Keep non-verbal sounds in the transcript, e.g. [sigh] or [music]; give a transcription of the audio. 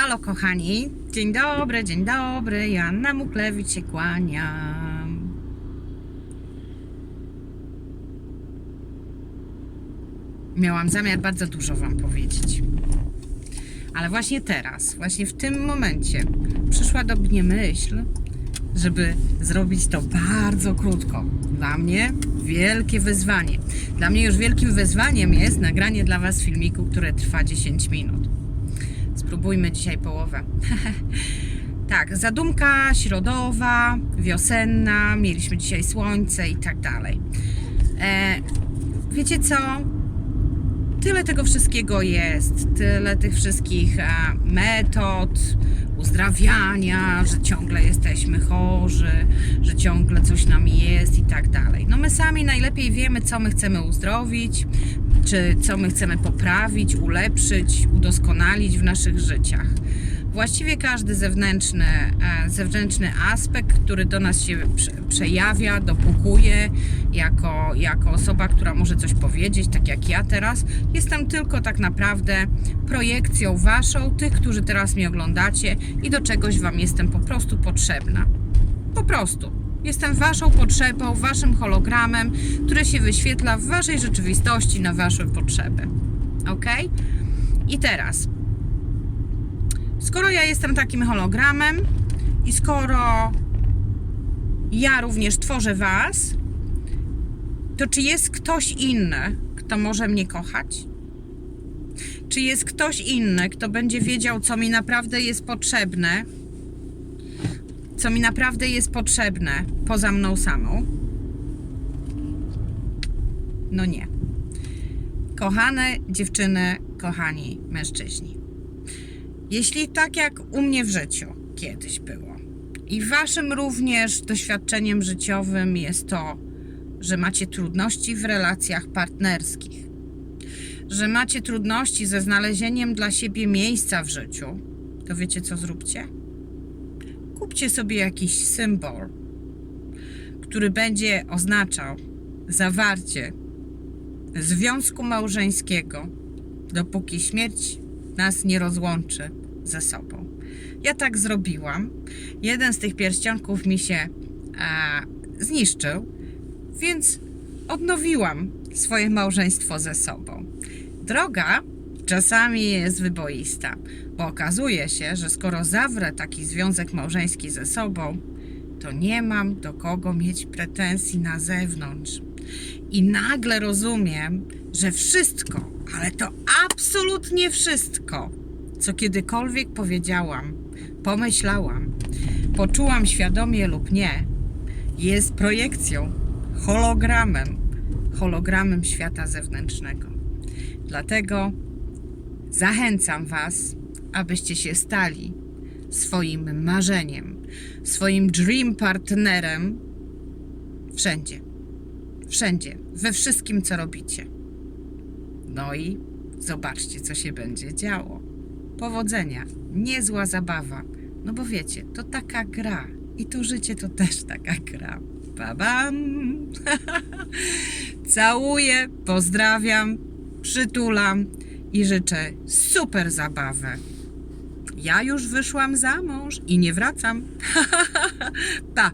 Halo kochani, dzień dobry, dzień dobry, Joanna Muklewicz się kłaniam. Miałam zamiar bardzo dużo Wam powiedzieć. Ale właśnie teraz, właśnie w tym momencie przyszła do mnie myśl, żeby zrobić to bardzo krótko. Dla mnie wielkie wyzwanie. Dla mnie już wielkim wyzwaniem jest nagranie dla Was filmiku, które trwa 10 minut. Spróbujmy dzisiaj połowę. [laughs] tak, zadumka środowa, wiosenna, mieliśmy dzisiaj słońce i tak dalej. E, wiecie co? Tyle tego wszystkiego jest, tyle tych wszystkich e, metod uzdrawiania, że ciągle jesteśmy chorzy, że ciągle coś nam jest i tak dalej. No my sami najlepiej wiemy, co my chcemy uzdrowić, czy co my chcemy poprawić, ulepszyć, udoskonalić w naszych życiach. Właściwie każdy zewnętrzny, e, zewnętrzny aspekt, który do nas się prze- przejawia, dopukuje, jako, jako osoba, która może coś powiedzieć, tak jak ja teraz, jestem tylko tak naprawdę projekcją waszą, tych, którzy teraz mnie oglądacie i do czegoś wam jestem po prostu potrzebna. Po prostu. Jestem waszą potrzebą, waszym hologramem, które się wyświetla w waszej rzeczywistości na wasze potrzeby. Ok? I teraz, skoro ja jestem takim hologramem i skoro ja również tworzę was, to czy jest ktoś inny, kto może mnie kochać? Czy jest ktoś inny, kto będzie wiedział, co mi naprawdę jest potrzebne? Co mi naprawdę jest potrzebne poza mną samą? No nie. Kochane dziewczyny, kochani mężczyźni. Jeśli tak jak u mnie w życiu kiedyś było. I waszym również doświadczeniem życiowym jest to, że macie trudności w relacjach partnerskich, że macie trudności ze znalezieniem dla siebie miejsca w życiu, to wiecie co zróbcie? Kupcie sobie jakiś symbol, który będzie oznaczał zawarcie związku małżeńskiego, dopóki śmierć nas nie rozłączy ze sobą. Ja tak zrobiłam. Jeden z tych pierścionków mi się e, zniszczył, więc odnowiłam swoje małżeństwo ze sobą. Droga czasami jest wyboista, bo okazuje się, że skoro zawrę taki związek małżeński ze sobą, to nie mam do kogo mieć pretensji na zewnątrz. I nagle rozumiem, że wszystko, ale to absolutnie wszystko, co kiedykolwiek powiedziałam, pomyślałam, poczułam świadomie lub nie, jest projekcją, hologramem, hologramem świata zewnętrznego. Dlatego zachęcam Was, abyście się stali swoim marzeniem, swoim dream partnerem wszędzie. Wszędzie, we wszystkim, co robicie. No i zobaczcie, co się będzie działo. Powodzenia, niezła zabawa. No bo wiecie, to taka gra. I to życie to też taka gra. Babam! [laughs] Całuję, pozdrawiam, przytulam i życzę super zabawę. Ja już wyszłam za mąż i nie wracam. [laughs] pa!